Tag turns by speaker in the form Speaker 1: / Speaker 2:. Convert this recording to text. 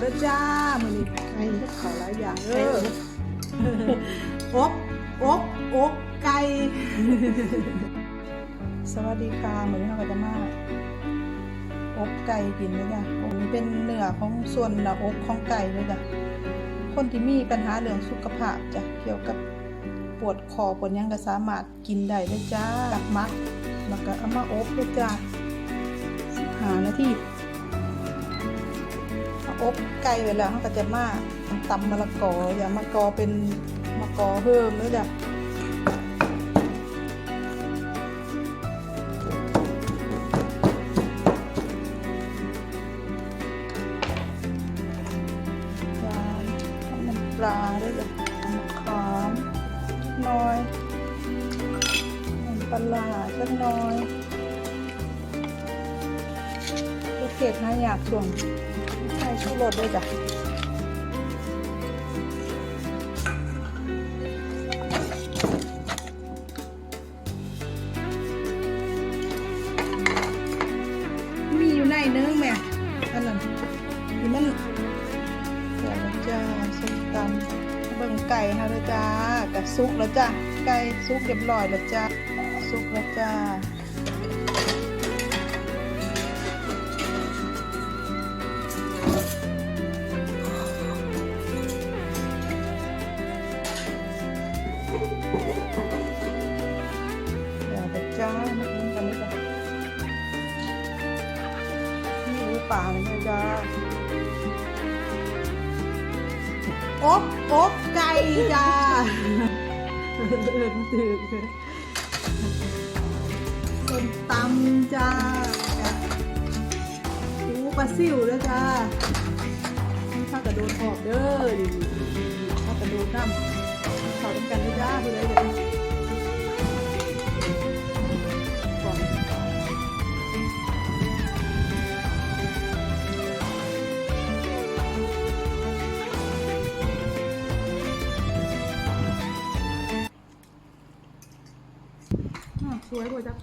Speaker 1: เด้อจ้ามื้อนี้ไอ้กับข้าวหลายอย่างเด้ออบอบอบไก่สวัสดีค่ะมื้อนี้เราก็จะมาอบไก่กินเลยจ้ะผมนี้เป็นเนื้อของส่วนหน้าอกของไก่เลยจ้ะคนที่มีปัญหาเรื่องสุขภาพจ้ะเกี่ยวกับปวดคอปวดหยังก็สามารถกินได้เลยจ้าตักมักแล้วก็เอามาอบเลยจ้าสิบหานาที อบไก่ไว้แล้วเขาก็จะมาตำมะละกออย่ามะกอเป็นมะกอเพิ่มแล้วจ้ะจานน้ำปลาด้วยจ้ะมะขามน้อยน้ำปลาสักหน้อยลูกเกดนะอยากช่วงใช่ชูรสด้วยจ้ะมีอยู่ในเนื้อแม่อันนั้นนี่มันเดี๋ยวจ้าส้มตำเบิ่งไก่ค่ะเลยจ้ากะซุกแล้วจ้ะไก่ซุกเรียบร้อยแล้วจ้าซุกแล้วจ้า เดี๋ยวจะจ้ามากินกันเลยจ้ะนี่หมูป่าเลยจ้าอบอบไก่จ้าเอินถึกส้มตำจ้าหูปลาซิวแล้วจ้าข้ากระโดดออกเด้อดิข้าวกระโด อะสวยกว่าจ้ะ